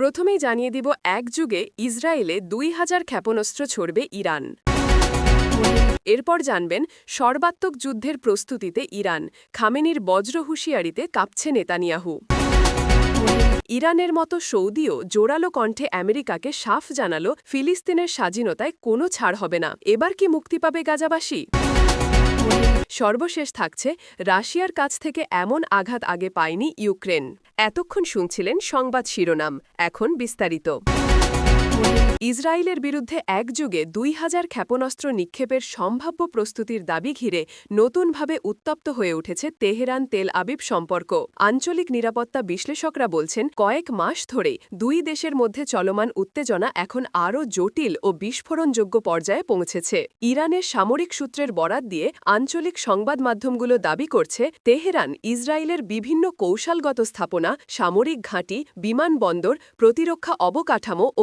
প্রথমেই জানিয়ে দিব এক যুগে ইসরায়েলে দুই হাজার ক্ষেপণাস্ত্র ছড়বে ইরান। এরপর জানবেন, সর্বাত্মক যুদ্ধের প্রস্তুতিতে ইরান, খামেনির বজ্র হুঁশিয়ারিতে কাঁপছে নেতানিয়াহু। ইরানের মতো সৌদিও জোরালো কণ্ঠে আমেরিকাকে সাফ জানালো, ফিলিস্তিনের স্বাধীনতায় কোনো ছাড় হবে না। এবার কি মুক্তি পাবে গাজাবাসী? সর্বশেষ থাকছে, রাশিয়ার কাছ থেকে এমন আঘাত আগে পায়নি ইউক্রেন। এতক্ষণ শুনছিলেন সংবাদ শিরোনাম, এখন বিস্তারিত। ইসরায়েলের বিরুদ্ধে একযুগে দুই হাজার ক্ষেপণাস্ত্র নিক্ষেপের সম্ভাব্য প্রস্তুতির দাবি ঘিরে নতুনভাবে উত্তপ্ত হয়ে উঠেছে তেহরান তেল আবিব সম্পর্ক। আঞ্চলিক নিরাপত্তা বিশ্লেষকরা বলছেন, কয়েক মাস ধরে দুই দেশের মধ্যে চলমান উত্তেজনা এখন আরও জটিল ও বিস্ফোরণযোগ্য পর্যায়ে পৌঁছেছে। ইরানের সামরিক সূত্রের বরাত দিয়ে আঞ্চলিক সংবাদ মাধ্যমগুলো দাবি করছে, তেহরান ইসরায়েলের বিভিন্ন কৌশলগত স্থাপনা, সামরিক ঘাঁটি, বিমানবন্দর, প্রতিরক্ষা অবকাঠামো ও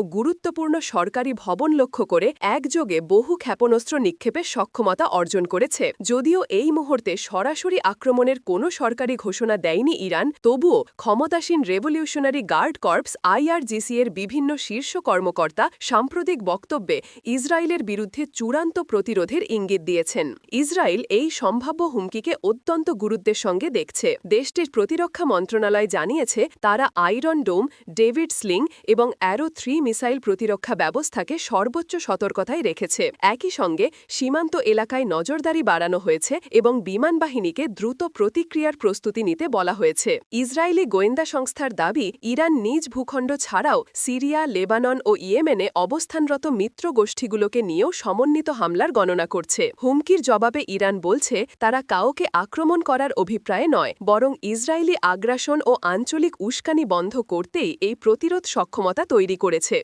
গুরুত্বপূর্ণ সরকারি ভবন লক্ষ্য করে একযোগে বহু ক্ষেপণাস্ত্র নিক্ষেপের সক্ষমতা অর্জন করেছে। যদিও এই মুহূর্তে সরাসরি আক্রমণের কোনো সরকারি ঘোষণা দেয়নি ইরান, তবুও ক্ষমতাসীন রেভলিউশনারি গার্ড কর্পস আইআরজিসি এর বিভিন্ন শীর্ষ কর্মকর্তা সাম্প্রতিক বক্তব্যে ইসরায়েলের বিরুদ্ধে চূড়ান্ত প্রতিরোধের ইঙ্গিত দিয়েছেন। ইসরায়েল এই সম্ভাব্য হুমকিকে অত্যন্ত গুরুত্বের সঙ্গে দেখছে। দেশটির প্রতিরক্ষা মন্ত্রণালয় জানিয়েছে, তারা আইরন ডোম, ডেভিড স্লিং এবং অ্যারো থ্রি মিসাইল প্রতিরক্ষা ব্যবস্থাকে সর্বোচ্চ সতর্কতায় রেখেছে। একই সঙ্গে সীমান্ত এলাকায় নজরদারি বাড়ানো হয়েছে এবং বিমান বাহিনীকে দ্রুত প্রতিক্রিয়ার প্রস্তুতি নিতে বলা হয়েছে। ইসরায়েলি গোয়েন্দা সংস্থার দাবি, ইরান নিজ ভূখণ্ড ছাড়াও সিরিয়া, লেবানন ও ইয়েমেনে অবস্থানরত মিত্র গোষ্ঠীগুলোকে নিয়েও সমন্বিত হামলার গণনা করছে। হুমকির জবাবে ইরান বলছে, তারা কাউকে আক্রমণ করার অভিপ্রায়ে নয়, বরং ইসরায়েলি আগ্রাসন ও আঞ্চলিক উস্কানি বন্ধ করতেই এই প্রতিরোধ সক্ষমতা তৈরি করেছে।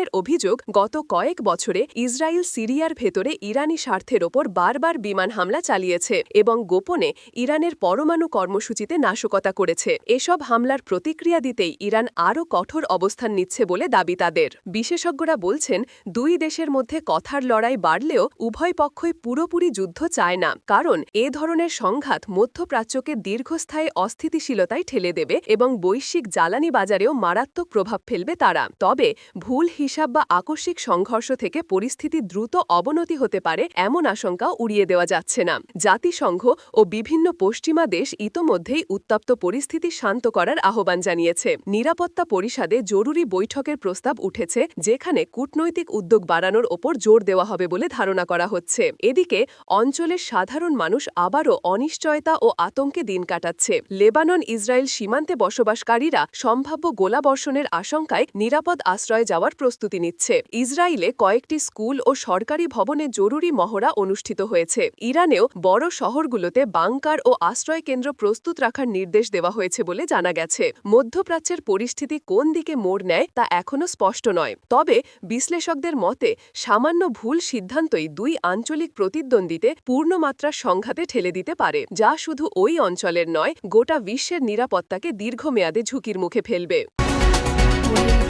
তেহরানের অভিযোগ গত কয়েক বছরে ইসরায়েল সিরিয়ার ভেতরে ইরানি স্বার্থের ওপর বারবার বিমান হামলা চালিয়েছে এবং গোপনে ইরানের পরমাণু কর্মসূচিতে নাশকতা করেছে। এসব হামলার প্রতিক্রিয়া দিতেই ইরান আরও কঠোর অবস্থান নিচ্ছে বলে দাবি তাদের। বিশেষজ্ঞরা বলছেন, দুই দেশের মধ্যে কথার লড়াই বাড়লেও উভয় পক্ষই পুরোপুরি যুদ্ধ চায় না, কারণ এ ধরনের সংঘাত মধ্যপ্রাচ্যকে দীর্ঘস্থায়ী অস্থিতিশীলতায় ঠেলে দেবে এবং বৈশ্বিক জ্বালানি বাজারেও মারাত্মক প্রভাব ফেলবে তারা। তবে ভুল হিসাব বা আকস্মিক সংঘর্ষ থেকে পরিস্থিতি দ্রুত অবনতি হতে পারে এমন আশঙ্কাও উড়িয়ে দেওয়া যাচ্ছে না। জাতিসংঘ ও বিভিন্ন পশ্চিমা দেশ ইতোমধ্যেই উত্তপ্ত পরিস্থিতি শান্ত করার আহ্বান জানিয়েছে। নিরাপত্তা পরিষদে জরুরি বৈঠকের প্রস্তাব উঠেছে, যেখানে কূটনৈতিক উদ্যোগ বাড়ানোর ওপর জোর দেওয়া হবে বলে ধারণা করা হচ্ছে। এদিকে, অঞ্চলের সাধারণ মানুষ আবারও অনিশ্চয়তা ও আতঙ্কে দিন কাটাচ্ছে। লেবানন ইসরায়েল সীমান্তে বসবাসকারীরা সম্ভাব্য গোলাবর্ষণের আশঙ্কায় নিরাপদ আশ্রয়ে যাওয়ার প্রস্তুতি নিচ্ছে। ইসরায়েলে কয়েকটি স্কুল ও সরকারি ভবনে জরুরি মহড়া অনুষ্ঠিত হয়েছে। ইরানেও বড় শহরগুলোতে বাংকার ও আশ্রয় কেন্দ্র প্রস্তুত রাখার নির্দেশ দেওয়া হয়েছে বলে জানা গেছে। মধ্যপ্রাচ্যের পরিস্থিতি কোন দিকে মোড় নেয় তা এখনও স্পষ্ট নয়। তবে বিশ্লেষকদের মতে, সামান্য ভুল সিদ্ধান্তই দুই আঞ্চলিক প্রতিদ্বন্দ্বিতে পূর্ণমাত্রার সংঘাতে ঠেলে দিতে পারে, যা শুধু ওই অঞ্চলের নয়, গোটা বিশ্বের নিরাপত্তাকে দীর্ঘমেয়াদে ঝুঁকির মুখে ফেলবে।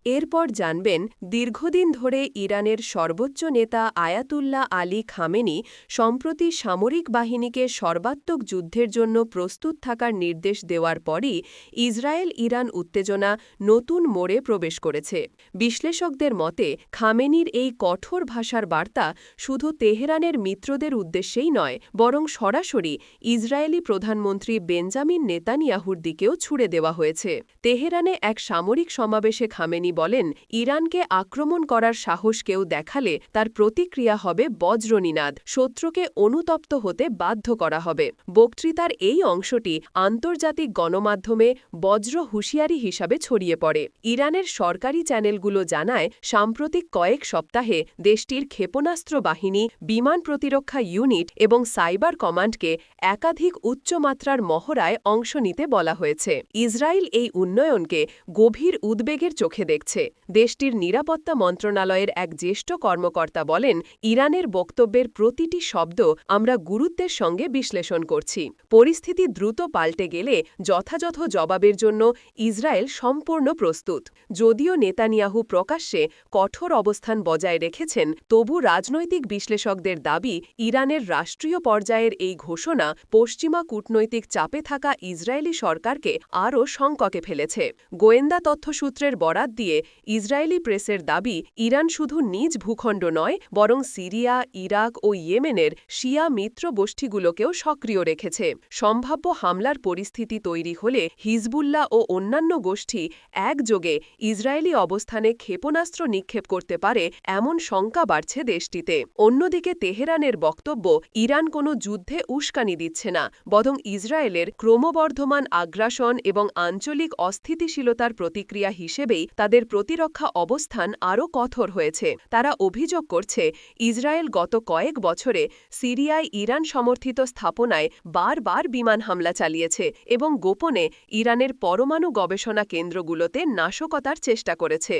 এরপর জানবেন, দীর্ঘদিন ধরে ইরানের সর্বোচ্চ নেতা আয়াতুল্লাহ আলী খামেনি সম্প্রতি সামরিক বাহিনীকে সর্বাত্মক যুদ্ধের জন্য প্রস্তুত থাকার নির্দেশ দেওয়ার পরই ইসরায়েল ইরান উত্তেজনা নতুন মোড়ে প্রবেশ করেছে। বিশ্লেষকদের মতে, খামেনির এই কঠোর ভাষার বার্তা শুধু তেহরানের মিত্রদের উদ্দেশ্যেই নয়, বরং সরাসরি ইসরায়েলি প্রধানমন্ত্রী বেঞ্জামিন নেতানিয়াহুর দিকেও ছুড়ে দেওয়া হয়েছে। তেহরানে এক সামরিক সমাবেশে খামেনি বলেন, ইরানকে আক্রমণ করার সাহস কেউ দেখালে তার প্রতিক্রিয়া হবে বজ্রনিনাদ, শত্রুকে অনুতপ্ত হতে বাধ্য করা হবে। বক্তৃতার এই অংশটি আন্তর্জাতিক গণমাধ্যমে বজ্র হুঁশিয়ারি হিসাবে ছড়িয়ে পড়ে। ইরানের সরকারি চ্যানেলগুলো জানায়, সাম্প্রতিক কয়েক সপ্তাহে দেশটির ক্ষেপণাস্ত্র বাহিনী, বিমান প্রতিরক্ষা ইউনিট এবং সাইবার কমান্ডকে একাধিক উচ্চমাত্রার মহড়ায় অংশ নিতে বলা হয়েছে। ইসরায়েল এই উন্নয়নকে গভীর উদ্বেগের চোখে দেখছে, দেশটির নিরাপত্তা মন্ত্রণালয়ের এক জ্যেষ্ঠ কর্মকর্তা বলেন, ইরানের বক্তব্যের প্রতিটি শব্দ আমরা গুরুত্বের সঙ্গে বিশ্লেষণ করছি। পরিস্থিতি দ্রুত পাল্টে গেলে যথাযথ জবাবের জন্য ইসরায়েল সম্পূর্ণ প্রস্তুত। যদিও নেতানিয়াহু প্রকাশ্যে কঠোর অবস্থান বজায় রেখেছেন, তবু রাজনৈতিক বিশ্লেষকদের দাবি, ইরানের রাষ্ট্রীয় পর্যায়ের এই ঘোষণা পশ্চিমা কূটনৈতিক চাপে থাকা ইসরায়েলি সরকারকে আরও শঙ্ককে ফেলেছে। গোয়েন্দা তথ্যসূত্রের বরাত দিয়ে ইসরায়েলি প্রেসের দাবি, ইরান শুধু নিজ ভূখণ্ড নয়, বরং সিরিয়া, ইরাক ও ইয়েমেনের শিয়া মিত্র গোষ্ঠীগুলোকেও সক্রিয় রেখেছে। সম্ভাব্য হামলার পরিস্থিতি তৈরি হলে হিজবুল্লাহ ও অন্যান্য গোষ্ঠী একযোগে ইসরায়েলি অবস্থানে ক্ষেপণাস্ত্র নিক্ষেপ করতে পারে এমন শঙ্কা বাড়ছে দেশটিতে। অন্যদিকে তেহরানের বক্তব্য, ইরান কোনো যুদ্ধে উস্কানি দিচ্ছে না, বরং ইসরায়েলের ক্রমবর্ধমান আগ্রাসন এবং আঞ্চলিক অস্থিতিশীলতার প্রতিক্রিয়া হিসেবেই তাদের প্রতিরক্ষা অবস্থান আরও কঠোর হয়েছে। তারা অভিযোগ করছে, ইসরায়েল গত কয়েক বছরে সিরিয়ায় ইরান সমর্থিত স্থাপনায় বারবার বিমান হামলা চালিয়েছে এবং গোপনে ইরানের পরমাণু গবেষণা কেন্দ্রগুলোতে নাশকতার চেষ্টা করেছে।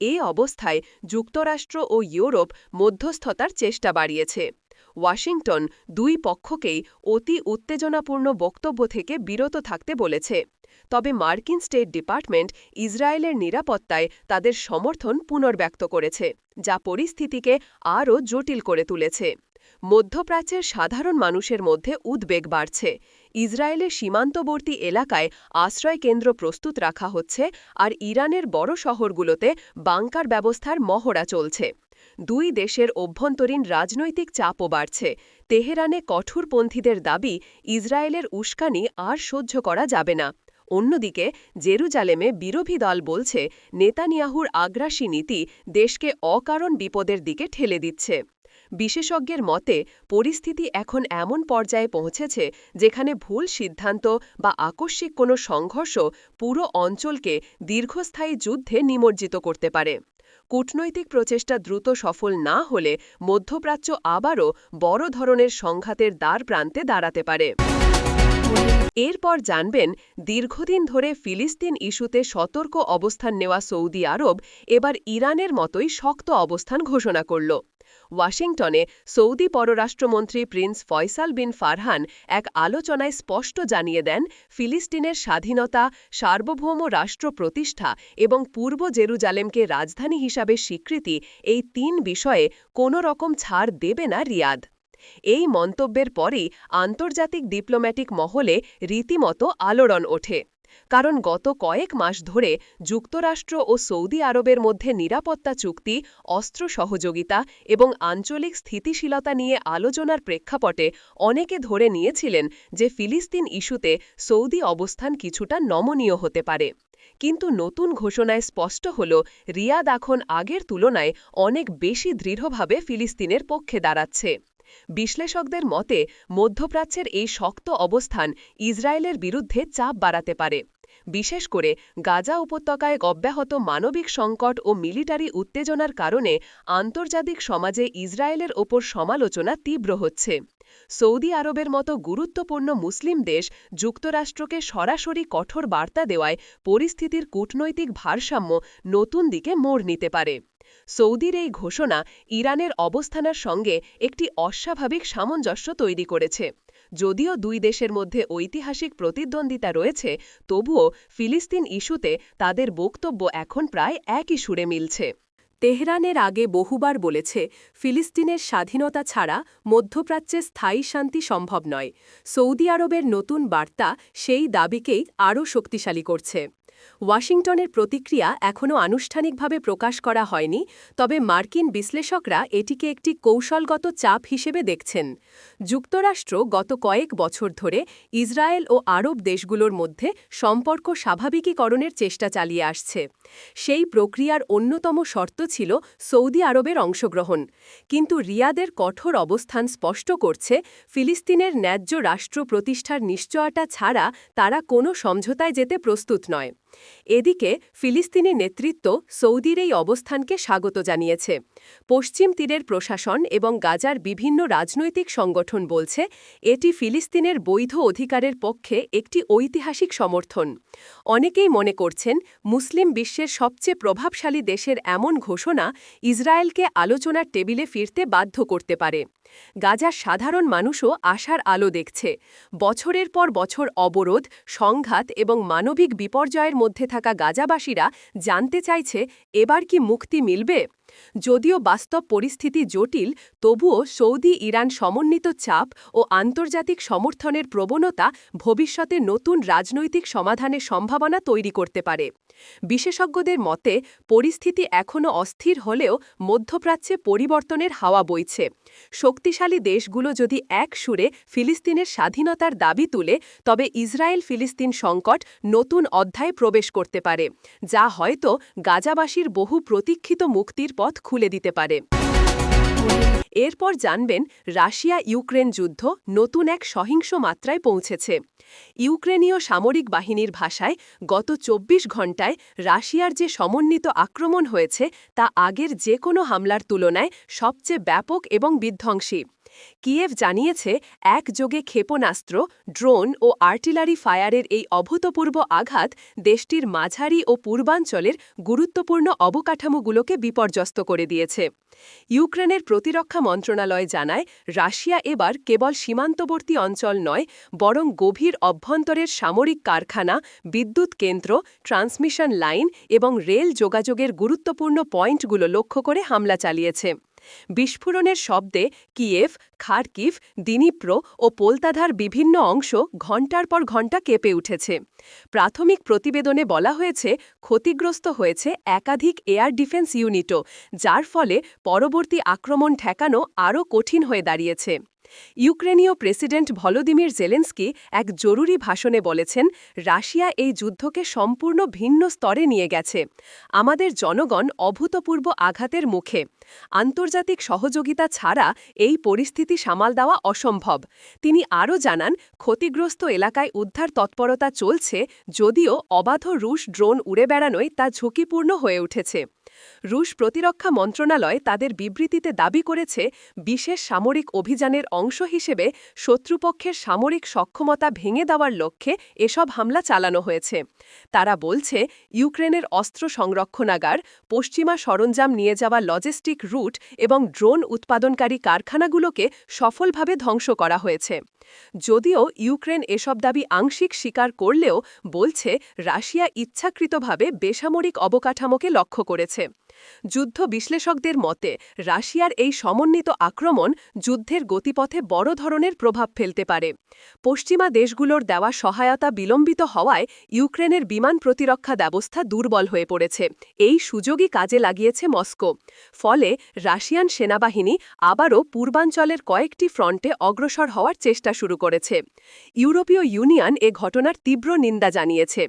এ অবস্থায় যুক্তরাষ্ট্র ও ইউরোপ মধ্যস্থতার চেষ্টা বাড়িয়েছে। ওয়াশিংটন দুই পক্ষকেই অতি উত্তেজনাপূর্ণ বক্তব্য থেকে বিরত থাকতে বলেছে। তবে মার্কিন স্টেট ডিপার্টমেন্ট ইসরায়েলের নিরাপত্তায় তাদের সমর্থন পুনর্ব্যক্ত করেছে, যা পরিস্থিতিকে আরও জটিল করে তুলেছে। মধ্যপ্রাচ্যের সাধারণ মানুষের মধ্যে উদ্বেগ বাড়ছে। ইসরায়েলের সীমান্তবর্তী এলাকায় আশ্রয়কেন্দ্র প্রস্তুত রাখা হচ্ছে আর ইরানের বড় শহরগুলোতে বাংকার ব্যবস্থার মহড়া চলছে। দুই দেশের অভ্যন্তরীণ রাজনৈতিক চাপও বাড়ছে। তেহরানে কঠোরপন্থীদের দাবি, ইসরায়েলের উস্কানি আর সহ্য করা যাবে না। অন্যদিকে, জেরুজালেমে বিরোধী দল বলছে, নেতানিয়াহুর আগ্রাসী নীতি দেশকে অকারণ বিপদের দিকে ঠেলে দিচ্ছে। বিশেষজ্ঞের মতে, পরিস্থিতি এখন এমন পর্যায়ে পৌঁছেছে যেখানে ভুল সিদ্ধান্ত বা আকস্মিক কোনো সংঘর্ষ পুরো অঞ্চলকে দীর্ঘস্থায়ী যুদ্ধে নিমজ্জিত করতে পারে। কূটনৈতিক প্রচেষ্টা দ্রুত সফল না হলে মধ্যপ্রাচ্য আবারও বড় ধরনের সংঘাতের দ্বার প্রান্তে দাঁড়াতে পারে। এরপর জানবেন, দীর্ঘদিন ধরে ফিলিস্তিন ইস্যুতে সতর্ক অবস্থান নেওয়া সৌদি আরব এবার ইরানের মতোই শক্ত অবস্থান ঘোষণা করল। ওয়াশিংটনে সৌদি পররাষ্ট্রমন্ত্রী প্রিন্স ফয়সাল বিন ফারহান এক আলোচনায় স্পষ্ট জানিয়ে দেন, ফিলিস্তিনের স্বাধীনতা, সার্বভৌম রাষ্ট্র প্রতিষ্ঠা এবং পূর্ব জেরুজালেমকে রাজধানী হিসাবে স্বীকৃতি এই তিন বিষয়ে কোনো রকম ছাড় দেবে না রিয়াদ। এই মন্তব্যের পরই আন্তর্জাতিক ডিপ্লোম্যাটিক মহলে রীতিমতো আলোড়ন ওঠে। কারণ গত কয়েক মাস ধরে যুক্তরাষ্ট্র ও সৌদি আরবের মধ্যে নিরাপত্তা চুক্তি, অস্ত্র সহযোগিতা এবং আঞ্চলিক স্থিতিশীলতা নিয়ে আলোচনার প্রেক্ষাপটে অনেকে ধরে নিয়েছিলেন যে ফিলিস্তিন ইস্যুতে সৌদি অবস্থান কিছুটা নমনীয় হতে পারে। কিন্তু নতুন ঘোষণায় স্পষ্ট হল, রিয়াদ এখন আগের তুলনায় অনেক বেশি দৃঢ়ভাবে ফিলিস্তিনের পক্ষে দাঁড়াচ্ছে। বিশ্লেষকদের মতে, মধ্যপ্রাচ্যের এই শক্ত অবস্থান ইসরায়েলের বিরুদ্ধে চাপ বাড়াতে পারে। বিশেষ করে গাজা উপত্যকায় অব্যাহত মানবিক সংকট ও মিলিটারি উত্তেজনার কারণে আন্তর্জাতিক সমাজে ইসরায়েলের ওপর সমালোচনা তীব্র হচ্ছে। সৌদি আরবের মতো গুরুত্বপূর্ণ মুসলিম দেশ যুক্তরাষ্ট্রকে সরাসরি কঠোর বার্তা দেওয়ায় পরিস্থিতির কূটনৈতিক ভারসাম্য নতুন দিকে মোড় নিতে পারে। সৌদির এই ঘোষণা ইরানের অবস্থানের সঙ্গে একটি অস্বাভাবিক সামঞ্জস্য তৈরি করেছে। যদিও দুই দেশের মধ্যে ঐতিহাসিক প্রতিদ্বন্দ্বিতা রয়েছে, তবুও ফিলিস্তিন ইস্যুতে তাদের বক্তব্য এখন প্রায় একই সুরে মিলছে। তেহরানের আগে বহুবার বলেছে, ফিলিস্তিনের স্বাধীনতা ছাড়া মধ্যপ্রাচ্যে স্থায়ী শান্তি সম্ভব নয়। সৌদি আরবের নতুন বার্তা সেই দাবিকেই আরও শক্তিশালী করছে। ওয়াশিংটনের প্রতিক্রিয়া এখনও আনুষ্ঠানিকভাবে প্রকাশ করা হয়নি, তবে মার্কিন বিশ্লেষকরা এটিকে একটি কৌশলগত চাপ হিসেবে দেখছেন। যুক্তরাষ্ট্র গত কয়েক বছর ধরে ইসরায়েল ও আরব দেশগুলোর মধ্যে সম্পর্ক স্বাভাবিকীকরণের চেষ্টা চালিয়ে আসছে। সেই প্রক্রিয়ার অন্যতম শর্ত ছিল সৌদি আরবের অংশগ্রহণ। কিন্তু রিয়াদের কঠোর অবস্থান স্পষ্ট করছে, ফিলিস্তিনের ন্যায্য রাষ্ট্র প্রতিষ্ঠার নিশ্চয়তা ছাড়া তারা কোনো সমঝোতায় যেতে প্রস্তুত নয়। এদিকে ফিলিস্তিনি নেতৃত্ব সৌদির এই অবস্থানকে স্বাগত জানিয়েছে। পশ্চিম তীরের প্রশাসন এবং গাজার বিভিন্ন রাজনৈতিক সংগঠন বলছে, এটি ফিলিস্তিনের বৈধ অধিকারের পক্ষে একটি ঐতিহাসিক সমর্থন। অনেকেই মনে করছেন, মুসলিম বিশ্বের সবচেয়ে প্রভাবশালী দেশের এমন ঘোষণা ইসরায়েলকে আলোচনার টেবিলে ফিরতে বাধ্য করতে পারে। গাজার সাধারণ মানুষও আশার আলো দেখছে। বছরের পর বছর অবরোধ, সংঘাত এবং মানবিক বিপর্যয়ের মধ্যে থাকা গাজাবাসীরা জানতে চাইছে, এবার কি মুক্তি মিলবে? যদিও বাস্তব পরিস্থিতি জটিল, তবুও সৌদি, ইরান সমন্বিত চাপ ও আন্তর্জাতিক সমর্থনের প্রবণতা ভবিষ্যতে নতুন রাজনৈতিক সমাধানের সম্ভাবনা তৈরি করতে পারে। বিশেষজ্ঞদের মতে, পরিস্থিতি এখনও অস্থির হলেও মধ্যপ্রাচ্যে পরিবর্তনের হাওয়া বইছে। শক্তিশালী দেশগুলো যদি এক সুরে ফিলিস্তিনের স্বাধীনতার দাবি তুলে, তবে ইসরায়েল ফিলিস্তিন সংকট নতুন অধ্যায়ে প্রবেশ করতে পারে, যা হয়তো গাজাবাসীর বহু প্রতীক্ষিত মুক্তির পথ খুলে দিতে পারে। এরপর জানবেন রাশিয়া ইউক্রেন যুদ্ধ নতুন এক সহিংস মাত্রায় পৌঁছেছে। ইউক্রেনীয় সামরিক বাহিনীর ভাষায়, গত ২৪ ঘণ্টায় রাশিয়ার যে সমন্বিত আক্রমণ হয়েছে, তা আগের যে কোনো হামলার তুলনায় সবচেয়ে ব্যাপক এবং বিধ্বংসী। কিয়েভ জানিয়েছে, একযোগে ক্ষেপণাস্ত্র, ড্রোন ও আর্টিলারি ফায়ারের এই অভূতপূর্ব আঘাত দেশটির মাঝারি ও পূর্বাঞ্চলের গুরুত্বপূর্ণ অবকাঠামোগুলোকে বিপর্যস্ত করে দিয়েছে। ইউক্রেনের প্রতিরক্ষা মন্ত্রণালয় জানায়, রাশিয়া এবার কেবল সীমান্তবর্তী অঞ্চল নয়, বরং গভীর অভ্যন্তরের সামরিক কারখানা, বিদ্যুৎ কেন্দ্র, ট্রান্সমিশন লাইন এবং রেল যোগাযোগের গুরুত্বপূর্ণ পয়েন্টগুলো লক্ষ্য করে হামলা চালিয়েছে। বিস্ফোরণের শব্দে কিয়েভ, খারকিভ, দিনিপ্রো ও পোলতাধার বিভিন্ন অংশ ঘণ্টার পর ঘণ্টা কেঁপে উঠেছে। প্রাথমিক প্রতিবেদনে বলা হয়েছে, ক্ষতিগ্রস্ত হয়েছে একাধিক এয়ার ডিফেন্স ইউনিটও, যার ফলে পরবর্তী আক্রমণ ঠেকানো আরও কঠিন হয়ে দাঁড়িয়েছে। ইউক্রেনীয় প্রেসিডেন্ট ভলোদিমির জেলেন্সকি এক জরুরি ভাষণে বলেছেন, রাশিয়া এই যুদ্ধকে সম্পূর্ণ ভিন্ন স্তরে নিয়ে গেছে। আমাদের জনগণ অভূতপূর্ব আঘাতের মুখে। আন্তর্জাতিক সহযোগিতা ছাড়া এই পরিস্থিতি সামাল দেওয়া অসম্ভব। তিনি আরও জানান, ক্ষতিগ্রস্ত এলাকায় উদ্ধার তৎপরতা চলছে, যদিও অবাধ রুশ ড্রোন উড়ে বেড়ানোয় তা ঝুঁকিপূর্ণ হয়ে উঠেছে। রুশ প্রতিরক্ষা মন্ত্রণালয় তাদের বিবৃতিতে দাবি করেছে, বিশেষ সামরিক অভিযানের অংশ হিসেবে শত্রুপক্ষের সামরিক সক্ষমতা ভেঙে দেওয়ার লক্ষ্যে এসব হামলা চালানো হয়েছে। তারা বলছে, ইউক্রেনের অস্ত্র সংরক্ষণাগার, পশ্চিমা সরঞ্জাম নিয়ে যাওয়া লজিস্টিক রুট এবং ড্রোন উৎপাদনকারী কারখানাগুলোকে সফলভাবে ধ্বংস করা হয়েছে। যদিও ইউক্রেন এসব দাবি আংশিক স্বীকার করলেও বলছে, রাশিয়া ইচ্ছাকৃতভাবে বেসামরিক অবকাঠামোকে লক্ষ্য করেছে। it যুদ্ধ বিশ্লেষকদের মতে, রাশিয়ার এই সমন্বিত আক্রমণ যুদ্ধের গতিপথে বড় ধরনের প্রভাব ফেলতে পারে। পশ্চিমা দেশগুলোর দেওয়া সহায়তা বিলম্বিত হওয়ায় ইউক্রেনের বিমান প্রতিরক্ষা ব্যবস্থা দুর্বল হয়ে পড়েছে। এই সুযোগই কাজে লাগিয়েছে মস্কো। ফলে রাশিয়ান সেনাবাহিনী আবারও পূর্বাঞ্চলের কয়েকটি ফ্রন্টে অগ্রসর হওয়ার চেষ্টা শুরু করেছে। ইউরোপীয় ইউনিয়ন এ ঘটনার তীব্র নিন্দা জানিয়েছে।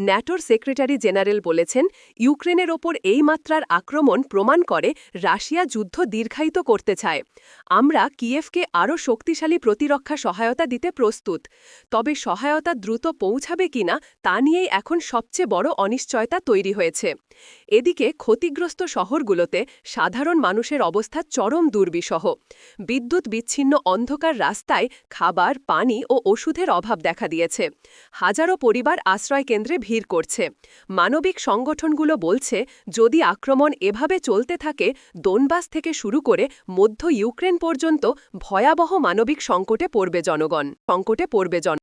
ন্যাটোর সেক্রেটারি জেনারেল বলেছেন, ইউক্রেনের ওপর এই মাত্রার আক্রমণ প্রমাণ করে রাশিয়া যুদ্ধ দীর্ঘায়িত করতে চায়। আমরা কিয়েভকে আরও শক্তিশালী প্রতিরক্ষা সহায়তা দিতে প্রস্তুত। তবে সহায়তা দ্রুত পৌঁছাবে কিনা তা নিয়েই এখন সবচেয়ে বড় অনিশ্চয়তা তৈরি হয়েছে। এদিকে ক্ষতিগ্রস্ত শহরগুলোতে সাধারণ মানুষের অবস্থা চরম দুর্বিষহ। বিদ্যুৎ বিচ্ছিন্ন অন্ধকার রাস্তায় খাবার, পানি ও ওষুধের অভাব দেখা দিয়েছে। হাজারো পরিবার আশ্রয়কেন্দ্রে ভিড় করছে। মানবিক সংগঠনগুলো বলছে, যদি আক্রমণ এভাবে চলতে থাকে, দোনবাস থেকে শুরু করে মধ্য ইউক্রেন পর্যন্ত ভয়াবহ মানবিক সংকটে পড়বে জনগণ। সংকটে পড়বে জন